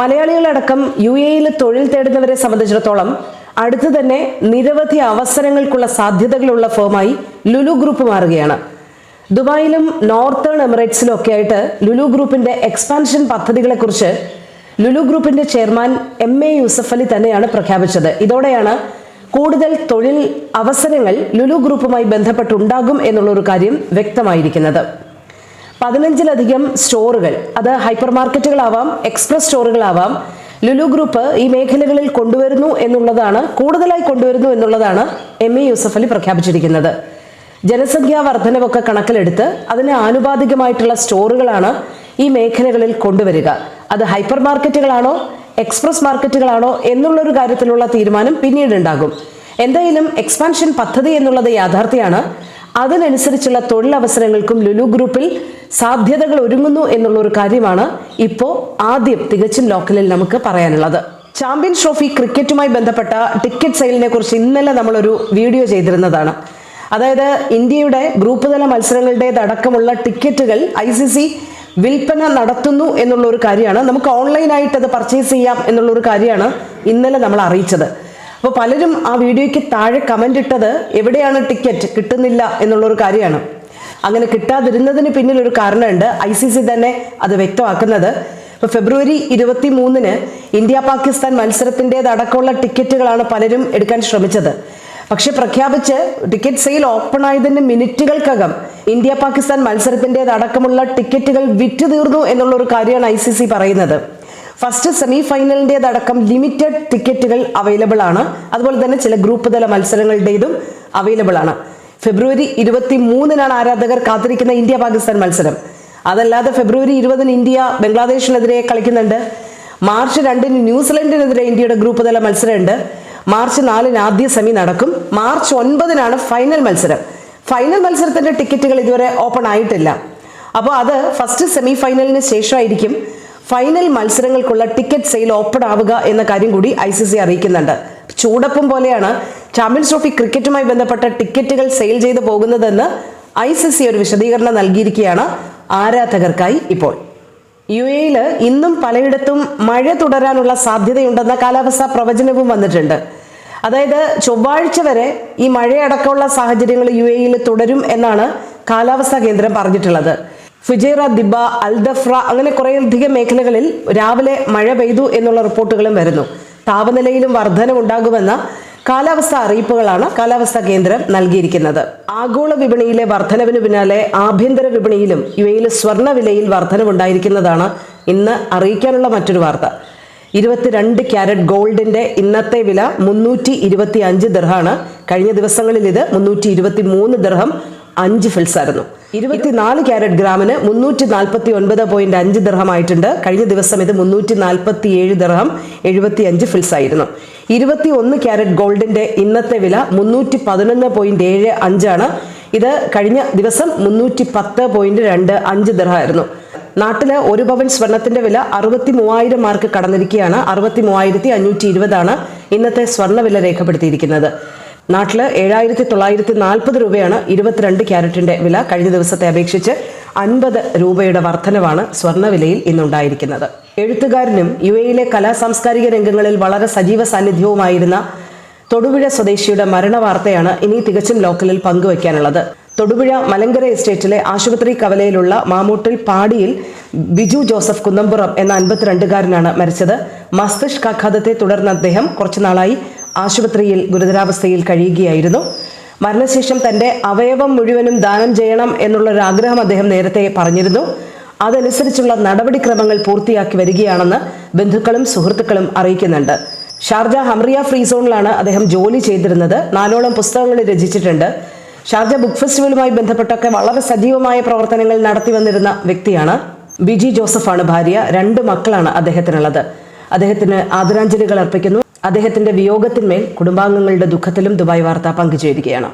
മലയാളികളടക്കം U എയിൽ തൊഴിൽ തേടുന്നവരെ സംബന്ധിച്ചിടത്തോളം അടുത്ത് തന്നെ നിരവധി അവസരങ്ങൾക്കുള്ള സാധ്യതകളുള്ള ഫേമായി ലുലു ഗ്രൂപ്പ് മാറുകയാണ്. ദുബായിലും നോർത്തേൺ എമിറേറ്റ്സിലും ഒക്കെ ആയിട്ട് ലുലു ഗ്രൂപ്പിന്റെ എക്സ്പാൻഷൻ പദ്ധതികളെക്കുറിച്ച് ലുലു ഗ്രൂപ്പിന്റെ chairman M A Yusuff Ali തന്നെയാണ് പ്രഖ്യാപിച്ചത്. ഇതോടെയാണ് കൂടുതൽ തൊഴിൽ അവസരങ്ങൾ ലുലു ഗ്രൂപ്പുമായി ബന്ധപ്പെട്ടുണ്ടാകും എന്നുള്ളൊരു കാര്യം വ്യക്തമായിരിക്കുന്നത്. പതിനഞ്ചിലധികം സ്റ്റോറുകൾ അത് ഹൈപ്പർ മാർക്കറ്റുകളാവാം എക്സ്പ്രസ് സ്റ്റോറുകളാവാം ലുലു ഗ്രൂപ്പ് ഈ മേഖലകളിൽ കൊണ്ടുവരുന്നു എന്നുള്ളതാണ് കൂടുതലായി കൊണ്ടുവരുന്നു എന്നുള്ളതാണ് എം എ യൂസഫ് അലി പ്രഖ്യാപിച്ചിരിക്കുന്നത്. ജനസംഖ്യാ വർധനവൊക്കെ കണക്കിലെടുത്ത് അതിന് ആനുപാതികമായിട്ടുള്ള സ്റ്റോറുകളാണ് ഈ മേഖലകളിൽ കൊണ്ടുവരിക. അത് ഹൈപ്പർ മാർക്കറ്റുകളാണോ എക്സ്പ്രസ് മാർക്കറ്റുകളാണോ എന്നുള്ളൊരു കാര്യത്തിലുള്ള തീരുമാനം പിന്നീട് ഉണ്ടാകും എന്തായാലും എക്സ്പാൻഷൻ പദ്ധതി എന്നുള്ളത് യാഥാർത്ഥ്യമാണ് അതിനനുസരിച്ചുള്ള തൊഴിലവസരങ്ങൾക്കും ലുലു ഗ്രൂപ്പിൽ സാധ്യതകൾ ഒരുങ്ങുന്നു എന്നുള്ള ഒരു കാര്യമാണ് ഇപ്പോൾ ആദ്യം തികച്ചും ലോക്കലിൽ നമുക്ക് പറയാനുള്ളത്. ചാമ്പ്യൻസ് ട്രോഫി ക്രിക്കറ്റുമായി ബന്ധപ്പെട്ട ടിക്കറ്റ് സെയിലിനെ കുറിച്ച് ഇന്നലെ നമ്മളൊരു വീഡിയോ ചെയ്തിരുന്നതാണ്. അതായത് ഇന്ത്യയുടെ ഗ്രൂപ്പ് തല മത്സരങ്ങളുടേതടക്കമുള്ള ടിക്കറ്റുകൾ ഐ സി സി വിൽപ്പന നടത്തുന്നു എന്നുള്ള ഒരു കാര്യമാണ്. നമുക്ക് ഓൺലൈനായിട്ട് അത് പർച്ചേസ് ചെയ്യാം എന്നുള്ള ഒരു കാര്യമാണ് ഇന്നലെ നമ്മൾ അറിയിച്ചത് അപ്പോൾ പലരും ആ വീഡിയോയ്ക്ക് താഴെ കമന്റ് ഇട്ടത് എവിടെയാണ് ടിക്കറ്റ് കിട്ടുന്നില്ല എന്നുള്ളൊരു കാര്യമാണ്. അങ്ങനെ കിട്ടാതിരുന്നതിന് പിന്നിൽ ഒരു കാരണമുണ്ട്. ഐ സി സി തന്നെ അത് വ്യക്തമാക്കുന്നത്. ഇപ്പൊ ഫെബ്രുവരി ഇരുപത്തി മൂന്നിന് ഇന്ത്യ പാകിസ്ഥാൻ മത്സരത്തിന്റെതടക്കമുള്ള ടിക്കറ്റുകളാണ് പലരും എടുക്കാൻ ശ്രമിച്ചത്. പക്ഷെ പ്രഖ്യാപിച്ച് ടിക്കറ്റ് സെയിൽ ഓപ്പൺ ആയതിന് മിനിറ്റുകൾക്കകം ഇന്ത്യ പാകിസ്ഥാൻ മത്സരത്തിന്റെതടക്കമുള്ള ടിക്കറ്റുകൾ വിറ്റു തീർന്നു എന്നുള്ള ഒരു കാര്യമാണ് ഐ പറയുന്നത്. ഫസ്റ്റ് സെമി ഫൈനലിന്റെതടക്കം ലിമിറ്റഡ് ടിക്കറ്റുകൾ അവൈലബിൾ ആണ് അതുപോലെ തന്നെ ചില ഗ്രൂപ്പ് തല മത്സരങ്ങളുടേതും അവൈലബിൾ ആണ് ഫെബ്രുവരി ഇരുപത്തി മൂന്നിനാണ് ആരാധകർ കാത്തിരിക്കുന്ന ഇന്ത്യ പാകിസ്ഥാൻ മത്സരം. അതല്ലാതെ ഫെബ്രുവരി ഇരുപതിന് ഇന്ത്യ ബംഗ്ലാദേശിനെതിരെ കളിക്കുന്നുണ്ട്. മാർച്ച് രണ്ടിന് ന്യൂസിലൻഡിനെതിരെ ഇന്ത്യയുടെ ഗ്രൂപ്പ് തല മത്സരമുണ്ട്. മാർച്ച് നാലിന് ആദ്യ സെമി നടക്കും. മാർച്ച് ഒൻപതിനാണ് ഫൈനൽ മത്സരം. ഫൈനൽ മത്സരത്തിന്റെ ടിക്കറ്റുകൾ ഇതുവരെ ഓപ്പൺ ആയിട്ടില്ല. അപ്പോൾ അത് ഫസ്റ്റ് സെമി ഫൈനലിന് ശേഷമായിരിക്കും. ഫൈനൽ മത്സരങ്ങൾക്കുള്ള ടിക്കറ്റ് സെയിൽ ഓപ്പൺ ആവുക എന്ന കാര്യം കൂടി ഐ സി സി അറിയിക്കുന്നുണ്ട്. ചൂടപ്പം പോലെയാണ് ചാമ്പ്യൻസ് ട്രോഫി ക്രിക്കറ്റുമായി ബന്ധപ്പെട്ട ടിക്കറ്റുകൾ സെയിൽ ചെയ്തു പോകുന്നതെന്ന് ഐ സി സി ഒരു വിശദീകരണം നൽകിയിരിക്കുകയാണ് ആരാധകർക്കായി ഇപ്പോൾ. യു എയിൽ ഇന്നും പലയിടത്തും മഴ തുടരാനുള്ള സാധ്യതയുണ്ടെന്ന കാലാവസ്ഥാ പ്രവചനവും വന്നിട്ടുണ്ട്. അതായത് ചൊവ്വാഴ്ച വരെ ഈ മഴയടക്കമുള്ള സാഹചര്യങ്ങൾ യു എയിൽ തുടരും എന്നാണ് കാലാവസ്ഥാ കേന്ദ്രം പറഞ്ഞിട്ടുള്ളത്. ഫുജൈറ ദിബ അൽദഫ്ര അങ്ങനെ കുറേയധികം മേഖലകളിൽ രാവിലെ മഴ പെയ്തു എന്നുള്ള റിപ്പോർട്ടുകളും വരുന്നു. താപനിലയിലും വർധനമുണ്ടാകുമെന്ന കാലാവസ്ഥാ അറിയിപ്പുകളാണ് കാലാവസ്ഥാ കേന്ദ്രം നൽകിയിരിക്കുന്നത്. ആഗോള വിപണിയിലെ വർധനവിന് പിന്നാലെ ആഭ്യന്തര വിപണിയിലും ഇവയിൽ സ്വർണവിലയിൽ വർധനവുണ്ടായിരിക്കുന്നതാണ് ഇന്ന് അറിയിക്കാനുള്ള മറ്റൊരു വാർത്ത. ഇരുപത്തിരണ്ട് ക്യാരറ്റ് ഗോൾഡിന്റെ ഇന്നത്തെ വില മുന്നൂറ്റി ഇരുപത്തി അഞ്ച് ദിർഹാണ്. കഴിഞ്ഞ ദിവസങ്ങളിൽ ഇത് മുന്നൂറ്റി ഇരുപത്തി മൂന്ന് ദിർഹം അഞ്ച് ഫിൽസ് ആയിരുന്നു. ഇരുപത്തിനാല് ക്യാരറ്റ് ഗ്രാമിന് മുന്നൂറ്റി നാൽപ്പത്തി ഒൻപത് പോയിന്റ് അഞ്ച് ദിർഹം ആയിട്ടുണ്ട് കഴിഞ്ഞ ദിവസം ഇത് മുന്നൂറ്റി നാൽപ്പത്തി ഏഴ് ദിർഹം എഴുപത്തി അഞ്ച് ഫിൽസ് ആയിരുന്നു. ഇരുപത്തി ഒന്ന് ക്യാരറ്റ് ഗോൾഡിന്റെ ഇന്നത്തെ വില മുന്നൂറ്റി പതിനൊന്ന് പോയിന്റ് ഏഴ് അഞ്ചാണ് ഇത് കഴിഞ്ഞ ദിവസം മുന്നൂറ്റി പത്ത് പോയിന്റ് രണ്ട് അഞ്ച് ദിർഹമായിരുന്നു. നാട്ടിൽ ഒരു പവൻ സ്വർണത്തിന്റെ വില അറുപത്തി മൂവായിരം മാർക്ക് കടന്നിരിക്കുകയാണ്. അറുപത്തി മൂവായിരത്തി അഞ്ഞൂറ്റി ഇരുപതാണ് ഇന്നത്തെ സ്വർണവില രേഖപ്പെടുത്തിയിരിക്കുന്നത്. നാട്ടിൽ ഏഴായിരത്തി തൊള്ളായിരത്തി നാൽപ്പത് രൂപയാണ് ഇരുപത്തിരണ്ട് ക്യാരറ്റിന്റെ വില. കഴിഞ്ഞ ദിവസത്തെ അപേക്ഷിച്ച് അൻപത് രൂപയുടെ വർധനവാണ് സ്വർണവിലയിൽ ഇന്നുണ്ടായിരിക്കുന്നത്. എഴുത്തുകാരനും യു എയിലെ കലാ സാംസ്കാരിക രംഗങ്ങളിൽ വളരെ സജീവ സാന്നിധ്യവുമായിരുന്ന തൊടുപുഴ സ്വദേശിയുടെ മരണവാർത്തയാണ് ഇനി തികച്ചും ലോക്കലിൽ പങ്കുവയ്ക്കാനുള്ളത് തൊടുപുഴ മലങ്കര എസ്റ്റേറ്റിലെ ആശുപത്രി കവലയിലുള്ള മാമൂട്ടിൽ പാടിയിൽ ബിജു ജോസഫ് കുന്നമ്പുറം എന്ന അൻപത്തിരണ്ടുകാരനാണ് മരിച്ചത്. മസ്തിഷ്കാഘാതത്തെ തുടർന്ന് അദ്ദേഹം കുറച്ചുനാളായി ആശുപത്രിയിൽ ഗുരുതരാവസ്ഥയിൽ കഴിയുകയായിരുന്നു. മരണശേഷം തന്റെ അവയവം മുഴുവനും ദാനം ചെയ്യണം എന്നുള്ള ഒരു ആഗ്രഹം അദ്ദേഹം നേരത്തെ പറഞ്ഞിരുന്നു. അതനുസരിച്ചുള്ള നടപടിക്രമങ്ങൾ പൂർത്തിയാക്കി വരികയാണെന്ന് ബന്ധുക്കളും സുഹൃത്തുക്കളും അറിയിക്കുന്നുണ്ട്. ഷാർജ ഹംറിയ ഫ്രീ സോണിലാണ് അദ്ദേഹം ജോലി ചെയ്തിരുന്നത്. നാലോളം പുസ്തകങ്ങൾ രചിച്ചിട്ടുണ്ട്. ഷാർജ ബുക്ക് ഫെസ്റ്റിവലുമായി ബന്ധപ്പെട്ടൊക്കെ വളരെ സജീവമായ പ്രവർത്തനങ്ങൾ നടത്തി വന്നിരുന്ന വ്യക്തിയാണ്. ബിജി ജോസഫാണ് ഭാര്യ. രണ്ട് മക്കളാണ് അദ്ദേഹത്തിനുള്ളത്. അദ്ദേഹത്തിന് ആദരാഞ്ജലികൾ അർപ്പിക്കുന്നു. അദ്ദേഹത്തിന്റെ വിയോഗത്തിന്മേൽ കുടുംബാംഗങ്ങളുടെ ദുഃഖത്തിലും ദുബായ് വാർത്ത പങ്കുചേരുകയാണ്